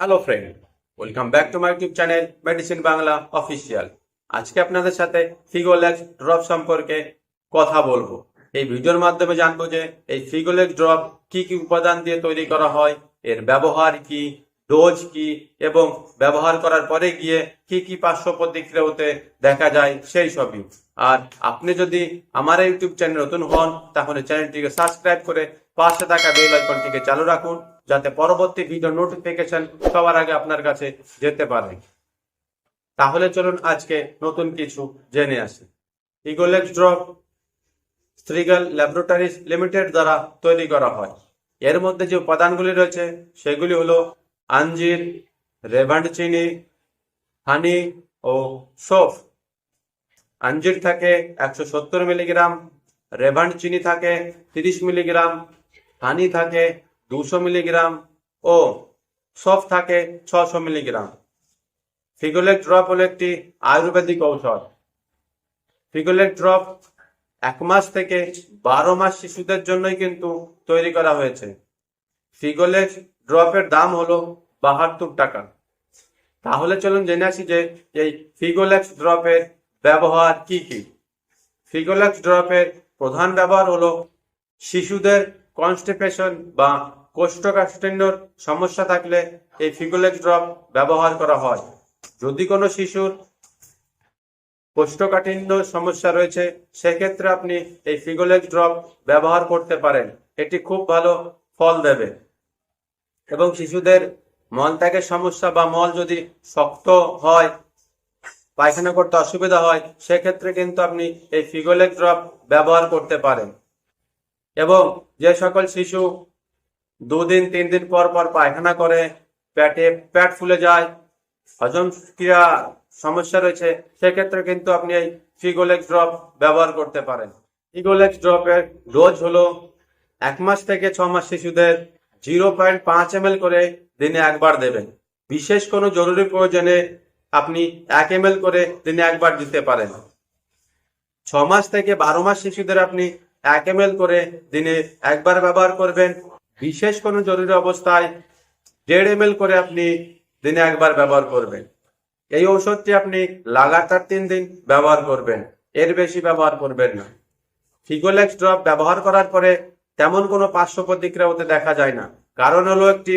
Hello friend welcome back to my YouTube channel medicine Bangla official আজকে আপনাদের সাথে ফিগোলেক্স drop সম্পর্কে কথা বলব। এই ভিডিওর মাধ্যমে জানব যে এই ফিগোলেক্স ড্রপ কি কি উপাদান দিয়ে তৈরি করা হয়, এর ব্যবহার কি ডোজ কি, এবং ব্যবহার করার পরে গিয়ে কি কি পার্শ্ব প্রতিক্রিয়া হতে দেখা যায় সেই সবই। আর আপনি যদি আমার ইউটিউব চ্যানেল নতুন হন, তাহলে চ্যানেলটিকে সাবস্ক্রাইব করে পাশে থাকা বেল আইকনটিকে চালু রাখুন। যাতে পরবর্তী ভিডিও নোটিফিকেশন সবার আগে আপনার কাছে যেতে পারে। তাহলে চলুন আজকে নতুন কিছু জেনে আসি। ইগোলেক্স ড্রপ স্ত্রিগাল ল্যাবরেটরিজ লিমিটেড দ্বারা তৈরি করা হয়। এর মধ্যে যে উপাদানগুলি রয়েছে, সেগুলি হলো আঞ্জির রেভান্ড চিনি, হানি ও সোফ। আঞ্জির থাকে একশো সত্তর মিলিগ্রাম রেভান্ড চিনি থাকে তিরিশ মিলিগ্রাম, হানি থাকে দুশো মিলিগ্রাম ও সফ থাকে ছশো মিলিগ্রাম। ফিগোলেক ড্রপ হলো একটি আয়ুর্বেদিক ঔষধ। ফিগোলেক ড্রপ এক মাস থেকে বারো মাস শিশুদের জন্যই কিন্তু তৈরি করা হয়েছে। ফিগোলেক ড্রপের দাম হলো বাহাত্তর টাকা। তাহলে চলুন জেনে আসি যে এই ফিগোলেক্স ড্রপের ব্যবহার কি কি। ফিগোলেক্স ড্রপের প্রধান ব্যবহার হলো শিশুদের কনস্টিপেশন বা কোষ্ঠকাঠিন্যর সমস্যা থাকলে এই ফিগোলেক্স ড্রপ ব্যবহার করা হয়। যদি কোনো শিশুর কোষ্ঠকাঠিন্য সমস্যা রয়েছে, সেক্ষেত্রে আপনি এই ফিগোলেক্স ড্রপ ব্যবহার করতে পারেন। এটি খুব ভালো ফল দেবে। এবং শিশুদের মলত্যাগের সমস্যা বা মল যদি শক্ত হয়, পায়খানা করতে অসুবিধা হয়, সেক্ষেত্রে কিন্তু আপনি এই ফিগোলেক ড্রপ ব্যবহার করতে পারেন। এবং যে সকল শিশু দুদিন তিন দিন পর পর পায়খানা করে, পেটে পেট ফুলে যায়। হজম ক্রিয়া সমস্যা রয়েছে, সেক্ষেত্রে কিন্তু আপনি এই ফিগোলেক্স ড্রপ ব্যবহার করতে পারেন। ফিগোলেক্স ড্রপের ডোজ হলো এক মাস থেকে ছ মাস শিশুদের জিরো পয়েন্ট পাঁচ এম করে দিনে একবার দেবেন। বিশেষ কোনো জরুরি প্রয়োজনে আপনি এক এম করে দিনে একবার দিতে পারেন। ছ মাস থেকে বারো মাস শিশুদের আপনি এক এম করে দিনে একবার ব্যবহার করবেন। বিশেষ কোনো জরুরি অবস্থায় দেড় এম করে আপনি দিনে একবার ব্যবহার করবেন। এই ঔষধটি আপনি লাগাতার তিন দিন ব্যবহার করবেন, এর বেশি ব্যবহার করবেন না। ফিগোলেক্স ড্রপ ব্যবহার করার পরে তেমন কোনো পার্শ্ব প্রতিক্রিয়া হতে দেখা যায় না। কারণ হলো একটি,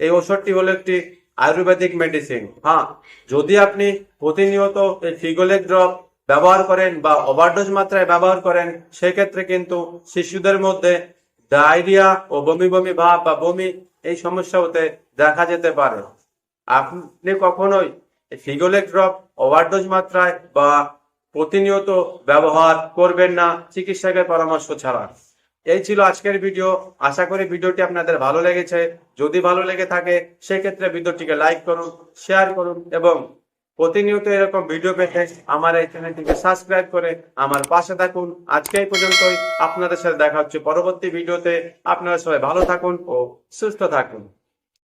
এই ওষুধটি হলো একটি আয়ুর্বেদিক মেডিসিন হ্যাঁ যদি আপনি প্রতিনিয়ত এই ফিগোলেক ড্রপ ব্যবহার করেন বা ওভারডোজ মাত্রায় ব্যবহার করেন, সেক্ষেত্রে কিন্তু শিশুদের মধ্যে ডায়রিয়া ও বমি বমি, ভাব বা বমি, এই সমস্যা হতে দেখা যেতে পারে। আপনি কখনোই ফিগোলেক ড্রপ, ওভারডোজ মাত্রায় বা প্রতিনিয়ত ব্যবহার করবেন না চিকিৎসকের পরামর্শ ছাড়া। এই ছিল আজকের ভিডিও। আশা করি ভিডিওটি আপনাদের ভালো লেগেছে। যদি ভালো লেগে থাকে, সেক্ষেত্রে ভিডিওটিকে লাইক করুন, শেয়ার করুন এবং প্রতিনিয়ত এরকম ভিডিও পেতে আমার এই চ্যানেলটিকে সাবস্ক্রাইব করে আমার পাশে থাকুন। আজকে এই পর্যন্তই। আপনাদের সাথে দেখা হচ্ছে পরবর্তী ভিডিওতে আপনারা সবাই ভালো থাকুন ও সুস্থ থাকুন।